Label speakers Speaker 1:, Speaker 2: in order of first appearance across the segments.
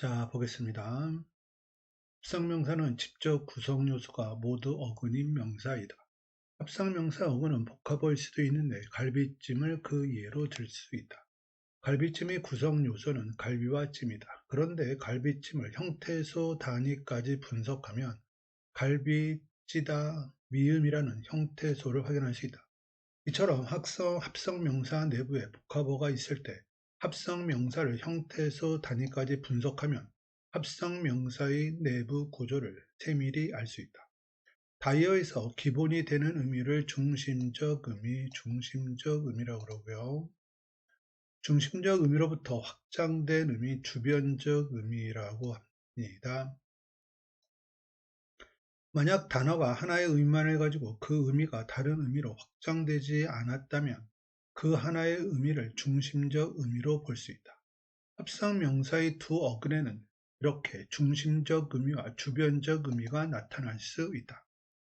Speaker 1: 자 보겠습니다. 합성명사는 직접 구성요소가 모두 어근인 명사이다. 합성명사 어근은 복합어일 수도 있는데 갈비찜을 그 예로 들 수 있다. 갈비찜의 구성요소는 갈비와 찜이다. 그런데 갈비찜을 형태소 단위까지 분석하면 갈비, 찌다, 미음이라는 형태소를 확인할 수 있다. 이처럼 합성, 합성명사 내부에 복합어가 있을 때 합성 명사를 형태소 단위까지 분석하면 합성 명사의 내부 구조를 세밀히 알 수 있다. 다이어에서 기본이 되는 의미를 중심적 의미, 중심적 의미라고 그러고요. 중심적 의미로부터 확장된 의미, 주변적 의미라고 합니다. 만약 단어가 하나의 의미만을 가지고 그 의미가 다른 의미로 확장되지 않았다면 그 하나의 의미를 중심적 의미로 볼 수 있다. 합성 명사의 두 어근에는 이렇게 중심적 의미와 주변적 의미가 나타날 수 있다.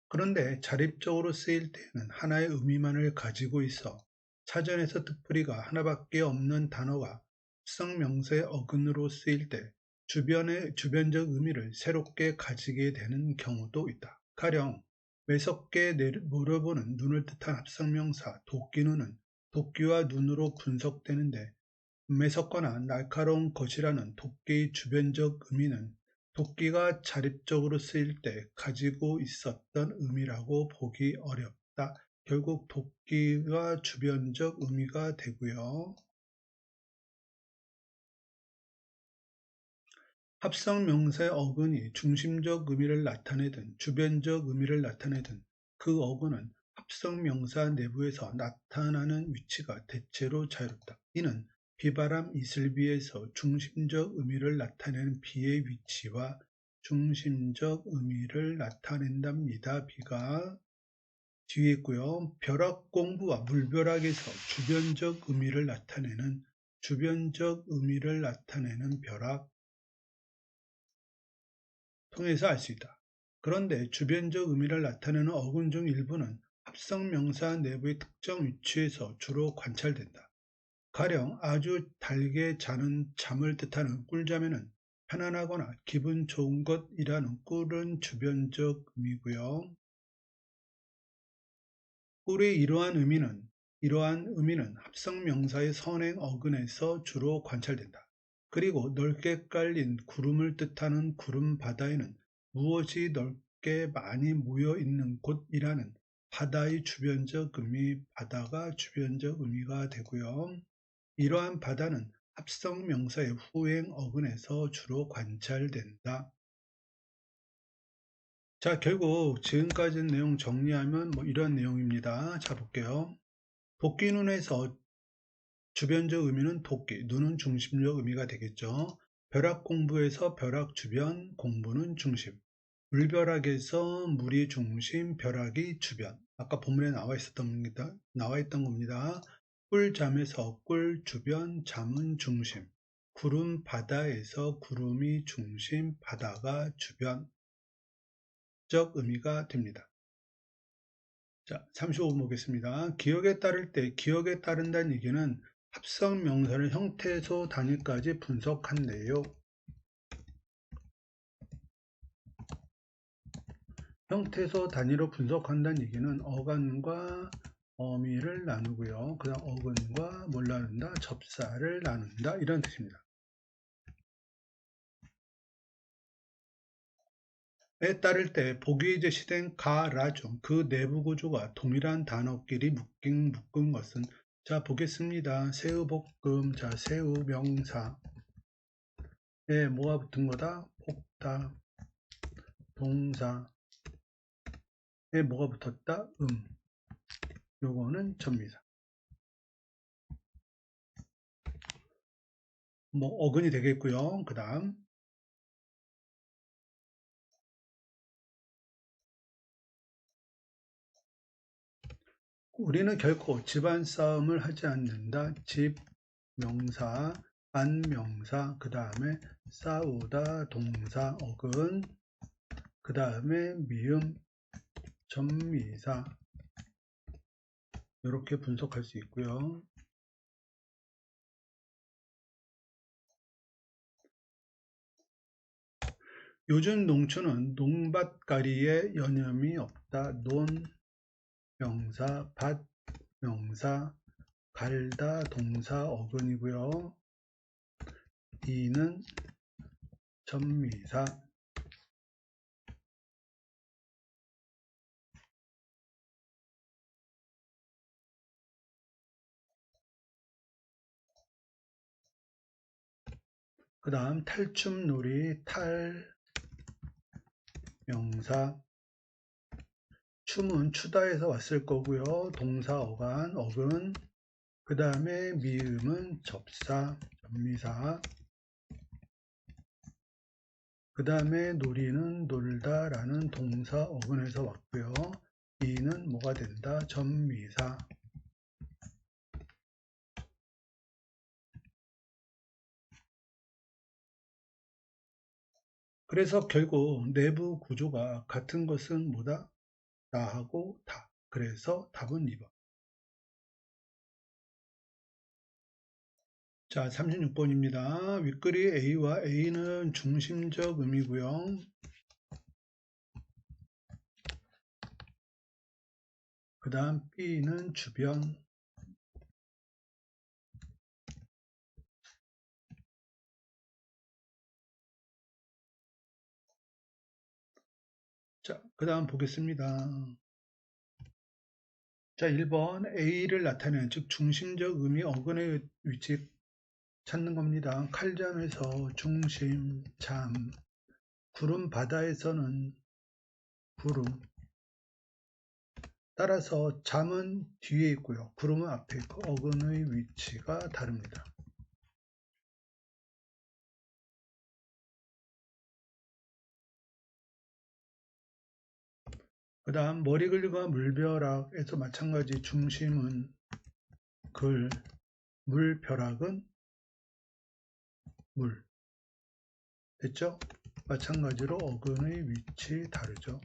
Speaker 1: 그런데 자립적으로 쓰일 때에는 하나의 의미만을 가지고 있어 사전에서 뜻풀이가 하나밖에 없는 단어가 합성 명사의 어근으로 쓰일 때 주변의 주변적 의미를 새롭게 가지게 되는 경우도 있다. 가령 매섭게 물어보는 눈을 뜻한 합성명사 도끼눈은 도끼와 눈으로 분석되는데 매섭거나 날카로운 것이라는 도끼의 주변적 의미는 도끼가 자립적으로 쓰일 때 가지고 있었던 의미라고 보기 어렵다. 결국 도끼가 주변적 의미가 되고요. 합성 명사의 어근이 중심적 의미를 나타내든 주변적 의미를 나타내든 그 어근은 합성 명사 내부에서 나타나는 위치가 대체로 자유롭다. 이는 비바람 이슬비에서 중심적 의미를 나타내는 비의 위치와 중심적 의미를 나타낸답니다. 비가 뒤에 있고요. 벼락 공부와 물벼락에서 주변적 의미를 나타내는 주변적 의미를 나타내는 벼락 통해서 알 수 있다. 그런데 주변적 의미를 나타내는 어근 중 일부는 합성 명사 내부의 특정 위치에서 주로 관찰된다. 가령 아주 달게 자는 잠을 뜻하는 꿀잠에는 편안하거나 기분 좋은 것이라는 꿀은 주변적 의미고요. 꿀의 이러한 의미는 이러한 의미는 합성 명사의 선행 어근에서 주로 관찰된다. 그리고 넓게 깔린 구름을 뜻하는 구름 바다에는 무엇이 넓게 많이 모여 있는 곳이라는 바다의 주변적 의미, 바다가 주변적 의미가 되고요. 이러한 바다는 합성 명사의 후행 어근에서 주로 관찰된다. 자, 결국 지금까지 내용 정리하면 뭐 이런 내용입니다. 자, 볼게요. 도끼 눈에서 주변적 의미는 도끼, 눈은 중심적 의미가 되겠죠. 벼락 공부에서 벼락 주변, 공부는 중심. 물벼락에서 물이 중심, 벼락이 주변. 아까 본문에 나와 있었던 겁니다. 나와 있던 겁니다. 꿀잠에서 꿀 주변, 잠은 중심. 구름 바다에서 구름이 중심, 바다가 주변 적 의미가 됩니다. 자, 35번 보겠습니다. 기억에 따를 때 기억에 따른다는 얘기는 합성 명사를 형태소 단위까지 분석한대요. 형태소 단위로 분석한다는 얘기는 어간과 어미를 나누고요. 그 다음 어근과 뭘 나눈다? 접사를 나눈다. 이런 뜻입니다. 에 따를 때 보기에 제시된 가, 라중그 내부 구조가 동일한 단어끼리 묶인, 묶은 것은 자 보겠습니다. 새우볶음 자 새우 명사 에 뭐가 붙은 거다? 볶다 동사 에 뭐가 붙었다? 음 요거는 전미사 뭐 어근이 되겠고요. 그 다음 우리는 결코 집안 싸움을 하지 않는다. 집 명사, 안 명사, 그 다음에 싸우다 동사 어근, 그 다음에 미음 전미사 이렇게 분석할 수 있고요. 요즘 농촌은 농밭가리에 여념이 없다. 논, 명사, 밭, 명사, 갈다, 동사, 어근이고요. 이는 전미사, 그 다음 탈춤놀이 탈 명사. 춤은 추다에서 왔을 거고요. 동사 어간 어근. 그 다음에 미음은 접사 전미사. 그 다음에 놀이는 놀다 라는 동사 어근에서 왔고요. 이는 뭐가 된다? 전미사 그래서 결국 내부 구조가 같은 것은 뭐다? 나하고 다. 그래서 답은 2번. 자, 36번입니다. 윗글이 A와 A는 중심적 의미고요. 그 다음 B는 주변, 자, 그 다음 보겠습니다. 자, 1번 A를 나타내는 즉 중심적 의미 어근의 위치 찾는 겁니다. 칼잠에서 중심, 잠, 구름 바다에서는 구름 따라서 잠은 뒤에 있고요. 구름은 앞에 있고 어근의 위치가 다릅니다. 그 다음 머리글과 물벼락에서 마찬가지 중심은 글, 물벼락은 물 됐죠? 마찬가지로 어근의 위치 다르죠.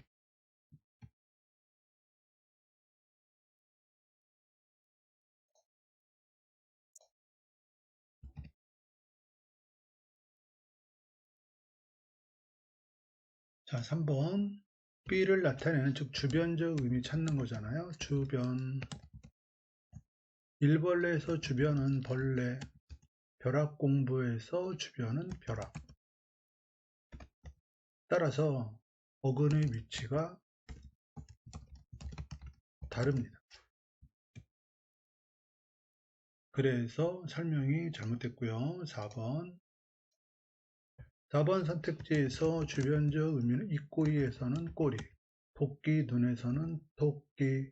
Speaker 1: 자, 3번 B를 나타내는 즉 주변적 의미 찾는 거잖아요. 주변 일벌레에서 주변은 벌레 벼락 공부에서 주변은 벼락 따라서 어근의 위치가 다릅니다. 그래서 설명이 잘못됐고요. 4번 4번 선택지에서 주변적 의미는 입꼬리에서는 꼬리, 토끼 눈에서는 토끼,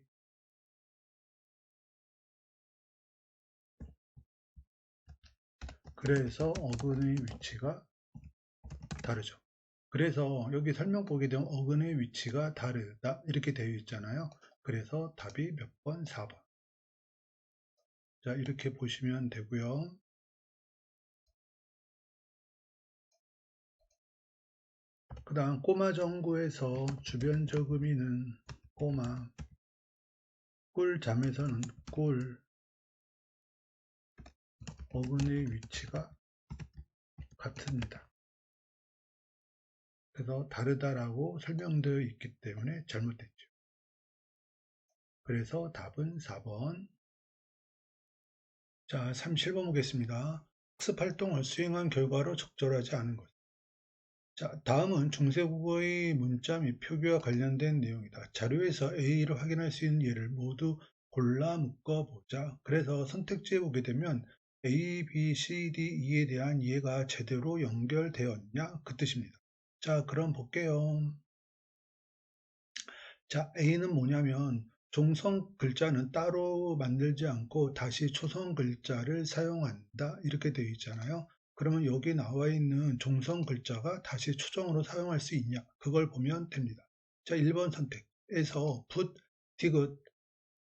Speaker 1: 그래서 어근의 위치가 다르죠. 그래서 여기 설명 보게 되면 어근의 위치가 다르다 이렇게 되어 있잖아요. 그래서 답이 몇 번? 4번. 자 이렇게 보시면 되고요. 그 다음 꼬마 정구에서 주변적 의미는 꼬마 꿀잠에서는 꿀 어근의 위치가 같습니다. 그래서 다르다라고 설명되어 있기 때문에 잘못됐죠. 그래서 답은 4번 자 37번 보겠습니다. 학습활동을 수행한 결과로 적절하지 않은 것 자, 다음은 중세국어의 문자 및 표기와 관련된 내용이다. 자료에서 A를 확인할 수 있는 예를 모두 골라 묶어 보자. 그래서 선택지에 보게 되면 A, B, C, D, E에 대한 이해가 제대로 연결되었냐? 그 뜻입니다. 자, 그럼 볼게요. 자, A는 뭐냐면 종성 글자는 따로 만들지 않고 다시 초성 글자를 사용한다. 이렇게 되어 있잖아요. 그러면 여기 나와 있는 종성 글자가 다시 초정으로 사용할 수 있냐? 그걸 보면 됩니다. 자 1번 선택에서 붓, 디귿,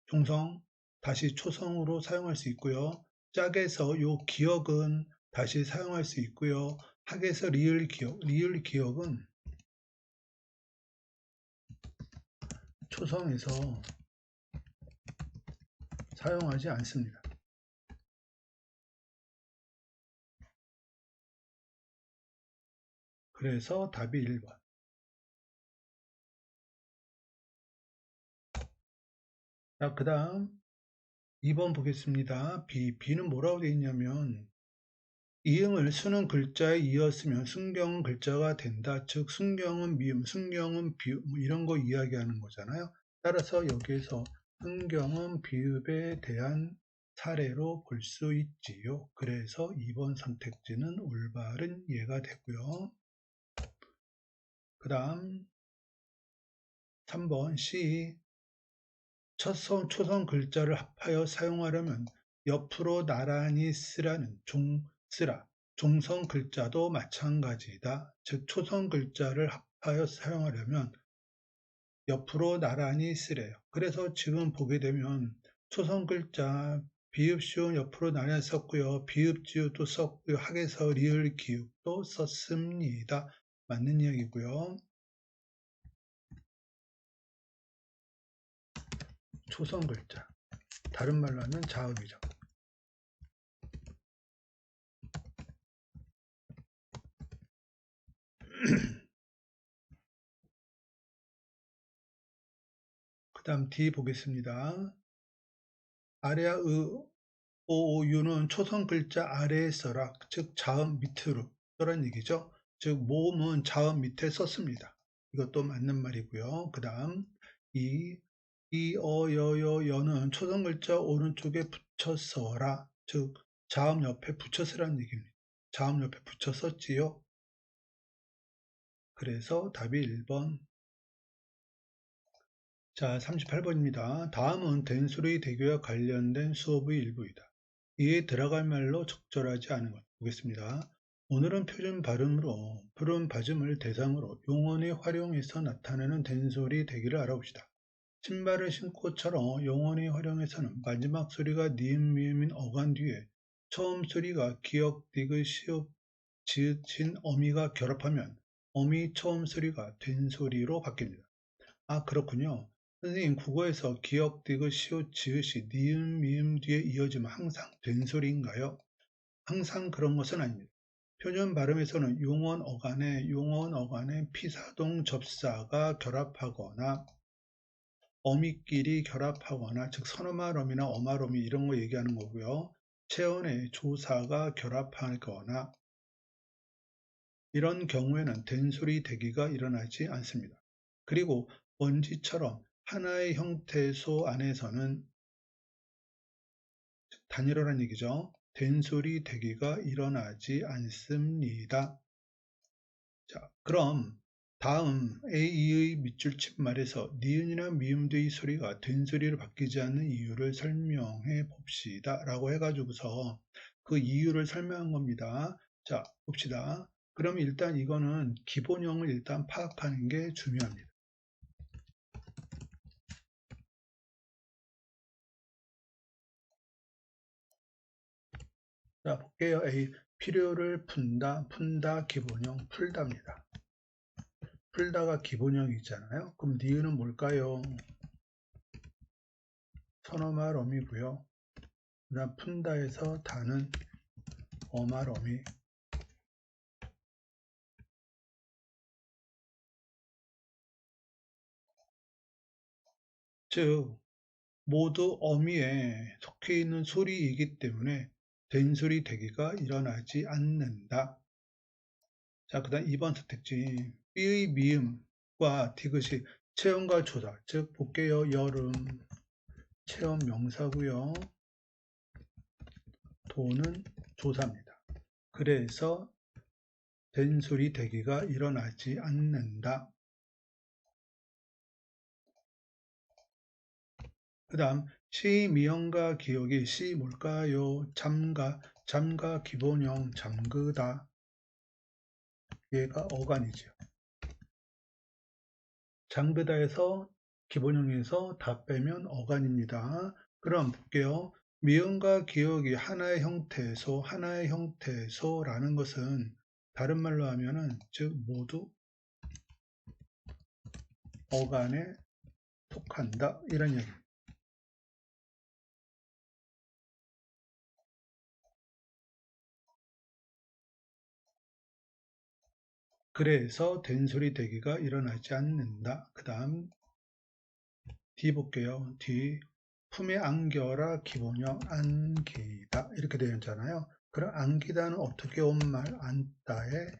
Speaker 1: 종성 다시 초성으로 사용할 수 있고요. 짝에서 요 기억은 다시 사용할 수 있고요. 학에서 리을 기억 리을 기억은 초성에서 사용하지 않습니다 그래서 답이 1번. 자, 그 다음 2번 보겠습니다. B. B는 뭐라고 되어 있냐면 이응을 수는 글자에 이었으면 순경은 글자가 된다. 즉 순경은 미음, 순경은 비읍 뭐 이런 거 이야기하는 거잖아요. 따라서 여기에서 순경은 비읍에 대한 사례로 볼 수 있지요. 그래서 2번 선택지는 올바른 예가 되고요. 그 다음 3번 C 첫선 초선 글자를 합하여 사용하려면 옆으로 나란히 쓰라는 종, 쓰라. 종선 글자도 마찬가지다. 즉 초선 글자를 합하여 사용하려면 옆으로 나란히 쓰래요. 그래서 지금 보게 되면 초선 글자 비읍 시온 옆으로 나란히 썼고요. 비읍 지읒도 썼고요. 학에서 리을 기읍도 썼습니다. 맞는 이야기고요. 초성 글자. 다른 말로 하면 자음이죠. 그 다음 D 보겠습니다. 아래와 으, 오, 오, 유는 초성 글자 아래에 써라. 즉 자음 밑으로 써란 얘기죠. 즉 모음은 자음 밑에 썼습니다. 이것도 맞는 말이고요. 그 다음 이 이, 어, 여, 여, 여는 초성 글자 오른쪽에 붙여 써라. 즉, 자음 옆에 붙여 쓰라는 얘기입니다. 자음 옆에 붙여 썼지요. 그래서 답이 1번. 자, 38번입니다. 다음은 된소리 대교와 관련된 수업의 일부이다. 이에 들어갈 말로 적절하지 않은 것 보겠습니다. 오늘은 표준 발음으로 푸른 받음을 대상으로 용언의 활용에서 나타내는 된소리 대기를 알아봅시다. 신발을 신고처럼 영원히 활용해서는 마지막 소리가 니은 미음인 어간 뒤에 처음 소리가 기역, 디귿, 시읍, 지읒인 어미가 결합하면 어미 처음 소리가 된 소리로 바뀝니다. 아 그렇군요. 선생님 국어에서 기역, 디귿, 시옷, 지읒이 니은, 미음 뒤에 이어지면 항상 된 소리인가요? 항상 그런 것은 아닙니다. 표준 발음에서는 용언 어간에 용언 어간에 피사동 접사가 결합하거나 어미끼리 결합하거나 즉 선어말어미나 어말어미 이런 거 얘기하는 거고요. 체언의 조사가 결합하거나 이런 경우에는 된소리 대기가 일어나지 않습니다. 그리고 원지처럼 하나의 형태소 안에서는 단일어란 얘기죠. 된소리 대기가 일어나지 않습니다. 자, 그럼 다음 A의 밑줄 칩말에서 니은이나 미음 뒤의 소리가 된 소리를 바뀌지 않는 이유를 설명해 봅시다 라고 해가지고서 그 이유를 설명한 겁니다. 자 봅시다. 그럼 일단 이거는 기본형을 일단 파악하는 게 중요합니다 자 볼게요 A 필요를 푼다 푼다 기본형 풀답니다 풀다가 기본형이잖아요. 그럼 니은은 뭘까요? 선어말 어미고요. 그 다음 푼다에서 다는 어말 어미 즉 모두 어미에 속해 있는 소리이기 때문에 된소리 대기가 일어나지 않는다. 자, 그 다음 2번 선택지 B의 미음과 디귿이 체험과 조사, 즉 볼게요. 여름 체험 명사고요. 도는 조사입니다. 그래서 된소리 대기가 일어나지 않는다. 그 다음 시 미연과 기억이 시 뭘까요? 잠가, 잠가 기본형 잠그다. 얘가 어간이죠. 장베다에서 기본형에서 다 빼면 어간입니다. 그럼 볼게요. 미음과 기억이 하나의 형태소, 하나의 형태소라는 것은 다른 말로 하면은 즉 모두 어간에 속한다 이런 얘기입니다. 그래서 된소리 대기가 일어나지 않는다. 그 다음 D 볼게요. D 품에 안겨라 기본형 안기다 이렇게 되어 있잖아요. 그럼 안기다는 어떻게 온 말 안다에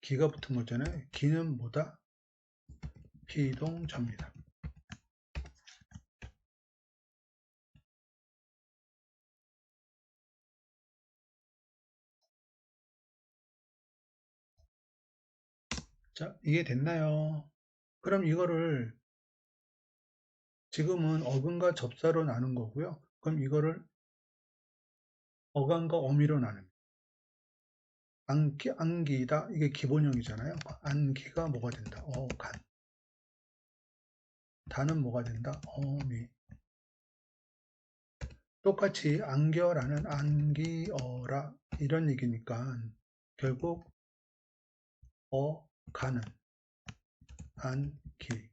Speaker 1: 기가 붙은 거잖아요. 기는 뭐다? 비동접니다. 자, 이해 됐나요? 그럼 이거를 지금은 어근과 접사로 나눈 거고요. 그럼 이거를 어간과 어미로 나눕니다. 안기, 안기다 이게 기본형이잖아요. 안기가 뭐가 된다? 어간. 다는 뭐가 된다? 어미. 똑같이 안겨라는 안기어라 이런 얘기니까 결국 어 가는 안기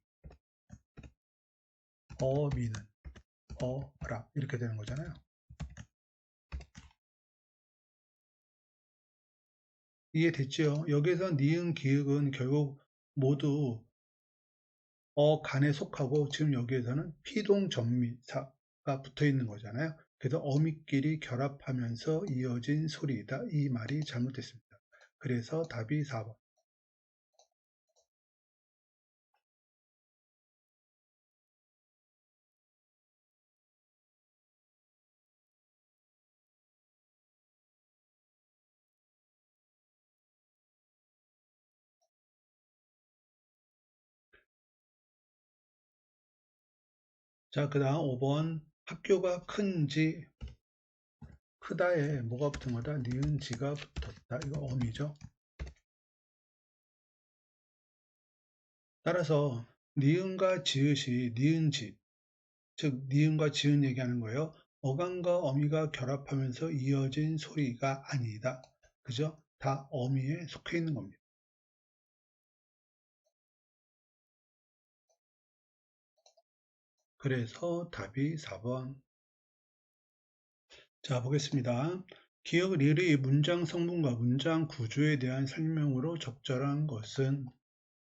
Speaker 1: 어미는 어라 이렇게 되는 거잖아요. 이해됐죠? 여기서 니은 기역은 결국 모두 어간에 속하고 지금 여기에서는 피동전미사가 붙어 있는 거잖아요. 그래서 어미끼리 결합하면서 이어진 소리이다. 이 말이 잘못됐습니다. 그래서 답이 4번. 자, 그 다음 5번 학교가 큰지 크다에 뭐가 붙은 거다? 니은 지가 붙었다. 이거 어미죠. 따라서 니은과 지읒이 니은 지 즉 니은과 지은 얘기하는 거예요. 어간과 어미가 결합하면서 이어진 소리가 아니다. 그죠? 다 어미에 속해 있는 겁니다. 그래서 답이 4번. 자, 보겠습니다. 기억 릴의 문장 성분과 문장 구조에 대한 설명으로 적절한 것은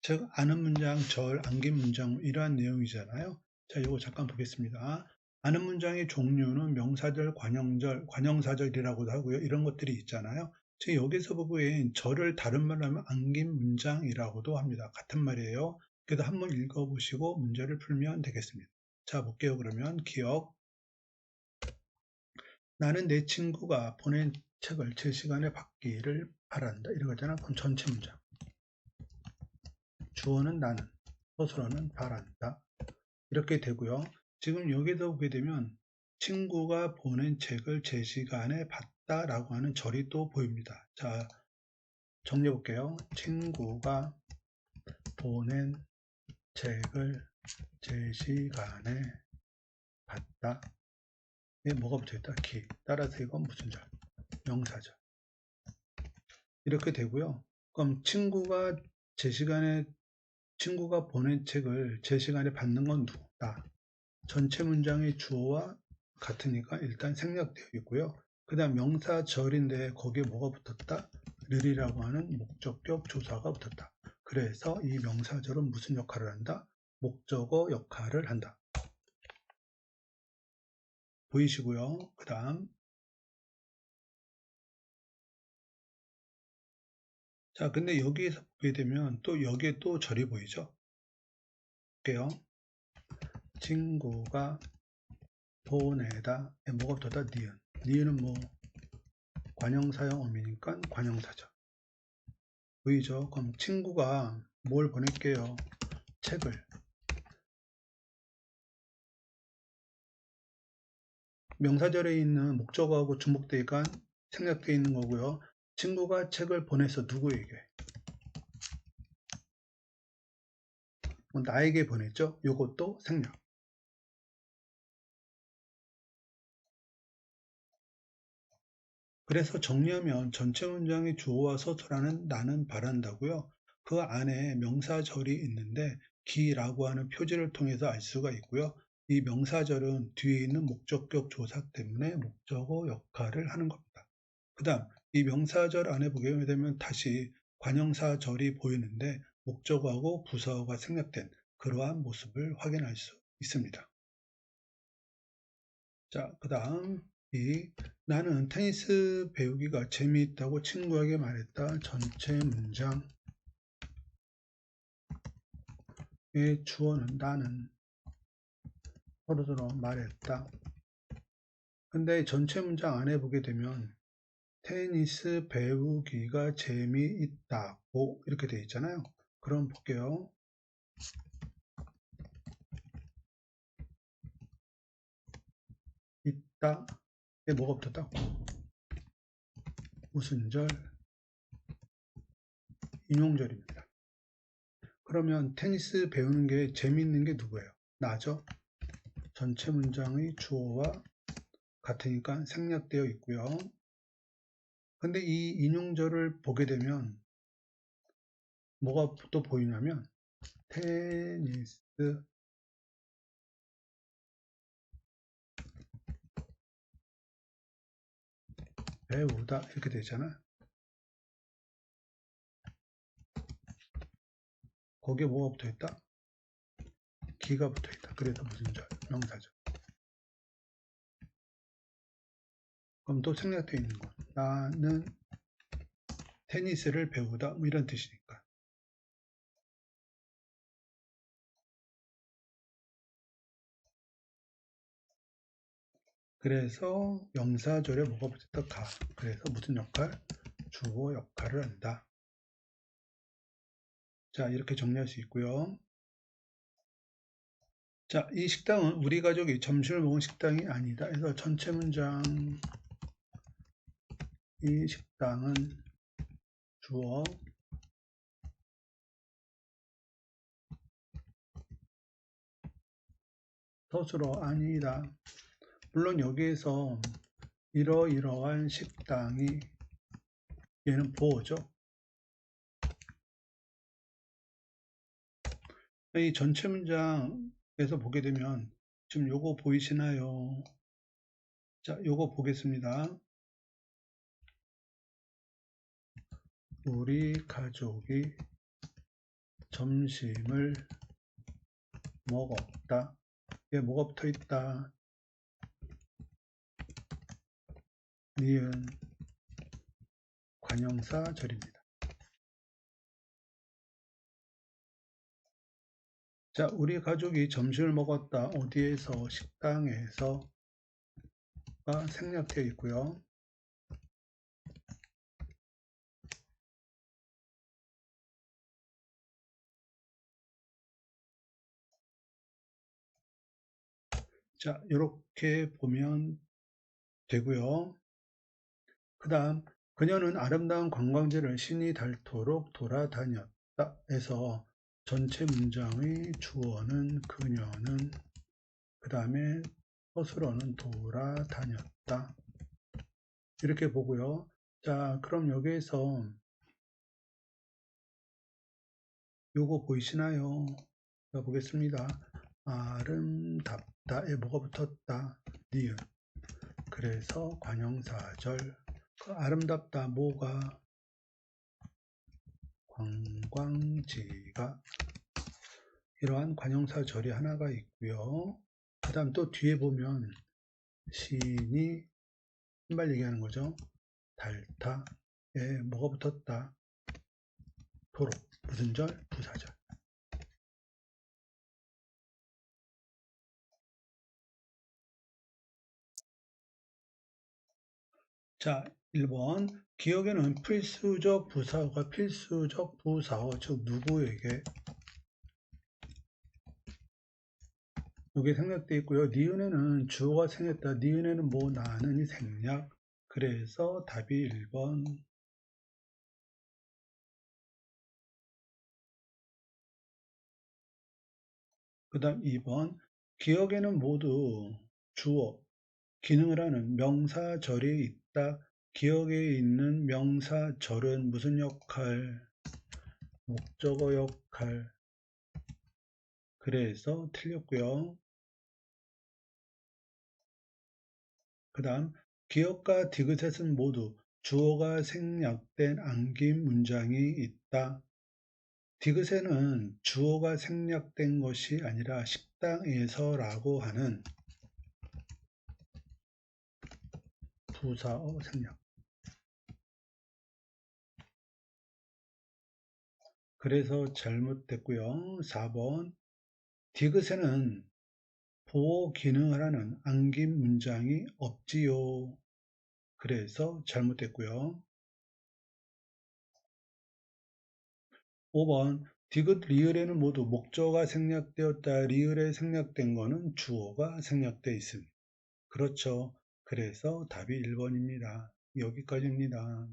Speaker 1: 즉 아는 문장, 절, 안긴 문장 이러한 내용이잖아요. 자, 이거 잠깐 보겠습니다. 아는 문장의 종류는 명사절, 관형절, 관형사절이라고도 하고요. 이런 것들이 있잖아요. 제 여기서 보기엔 절을 다른 말로 하면 안긴 문장이라고도 합니다. 같은 말이에요. 그래도 한번 읽어보시고 문제를 풀면 되겠습니다. 자, 볼게요. 그러면 기억. 나는 내 친구가 보낸 책을 제 시간에 받기를 바란다. 이러거잖아. 그럼 전체 문장. 주어는 나는, 서술어는 바란다. 이렇게 되고요. 지금 여기서 보게 되면 친구가 보낸 책을 제 시간에 봤다 라고 하는 절이 또 보입니다. 자, 정리해 볼게요. 친구가 보낸 책을 제 시간에 봤다. 에 뭐가 붙어있다? 기. 따라서 이건 무슨 절? 명사절. 이렇게 되고요. 그럼 친구가 제 시간에 친구가 보낸 책을 제 시간에 받는 건 누구다? 전체 문장의 주어와 같으니까 일단 생략되어 있고요. 그 다음 명사절인데 거기에 뭐가 붙었다? 를이라고 하는 목적격 조사가 붙었다. 그래서 이 명사절은 무슨 역할을 한다? 목적어 역할을 한다. 보이시고요. 그 다음 자 근데 여기에서 보게 되면 또 여기에 또 절이 보이죠. 볼게요. 친구가 보내다 뭐가 붙었다? 니은 니은은 뭐 관형사형 어미니까 관형사죠. 보이죠? 그럼 친구가 뭘 보낼게요? 책을 명사절에 있는 목적어하고 중복되니까 생략되어 있는 거고요. 친구가 책을 보내서 누구에게? 뭐 나에게 보냈죠? 이것도 생략. 그래서 정리하면 전체 문장의 주어와 서술하는 나는 바란다고요. 그 안에 명사절이 있는데 기라고 하는 표지를 통해서 알 수가 있고요. 이 명사절은 뒤에 있는 목적격 조사 때문에 목적어 역할을 하는 겁니다. 그 다음 이 명사절 안에 보게 되면 다시 관형사절이 보이는데 목적어하고 부사어가 생략된 그러한 모습을 확인할 수 있습니다. 자, 그 다음 이 나는 테니스 배우기가 재미있다고 친구에게 말했다. 전체 문장의 주어는 나는 서로서로 말했다. 근데 전체 문장 안에 보게 되면 테니스 배우기가 재미있다고 이렇게 되어 있잖아요. 그럼 볼게요. 있다. 이게 뭐가 붙었다? 무슨 절? 인용절입니다. 그러면 테니스 배우는 게 재미있는 게 누구예요? 나죠? 전체 문장의 주어와 같으니까 생략되어 있고요. 근데 이 인용절을 보게 되면 뭐가 또 보이냐면 테니스 배우다 이렇게 되잖아 거기에 뭐가 붙어 있다? 기가 붙어 있다. 그래서 무슨 절? 명사절. 그럼 또 생략되어 있는 거. 나는 테니스를 배우다. 뭐 이런 뜻이니까. 그래서 명사절에 뭐가 붙었다? 가. 그래서 무슨 역할? 주어 역할을 한다. 자, 이렇게 정리할 수 있고요. 자, 이 식당은 우리 가족이 점심을 먹은 식당이 아니다. 그래서 전체 문장 이 식당은 주어 스스로 아니다. 물론 여기에서 이러이러한 식당이 얘는 보어죠. 이 전체 문장 에서 보게 되면 지금 요거 보이시나요? 자, 요거 보겠습니다. 우리 가족이 점심을 먹었다. 이게 뭐가 붙어 있다? 니은 관형사 절입니다. 자, 우리 가족이 점심을 먹었다. 어디에서? 식당에서 가 생략되어 있고요. 자, 이렇게 보면 되고요. 그 다음 그녀는 아름다운 관광지를 신이 닳도록 돌아다녔다 해서 전체 문장의 주어는 그녀는 그 다음에 서술어는 돌아다녔다. 이렇게 보고요. 자 그럼 여기에서 요거 보이시나요? 자 보겠습니다. 아름답다에 뭐가 붙었다? 니은. 그래서 관형사절. 그 아름답다 뭐가 관광지가 이러한 관형사 절이 하나가 있고요. 그 다음 또 뒤에 보면 시인이 신발 얘기하는 거죠. 달타 에 뭐가 붙었다? 도로 무슨 절? 부사절. 자, 1번 기억에는 필수적 부사어가 필수적 부사어 즉 누구에게 이게 생략되어 있고요. 니은에는 주어가 생겼다. 니은에는 뭐 나는 이 생략. 그래서 답이 1번 그 다음 2번 기억에는 모두 주어 기능을 하는 명사절이 있다. 기억에 있는 명사 절은 무슨 역할? 목적어 역할. 그래서 틀렸고요. 그 다음 기억과 디귿셋은 모두 주어가 생략된 안긴 문장이 있다. 디귿에는 주어가 생략된 것이 아니라 식당에서 라고 하는 부사어 생략. 그래서 잘못됐고요. 4번 디귿에는 보호 기능을 하는 안긴 문장이 없지요. 그래서 잘못됐고요. 5번 디귿 리을에는 모두 목적어가 생략되었다. 리을에 생략된 거는 주어가 생략되어 있습니다. 그렇죠. 그래서 답이 1번입니다. 여기까지입니다.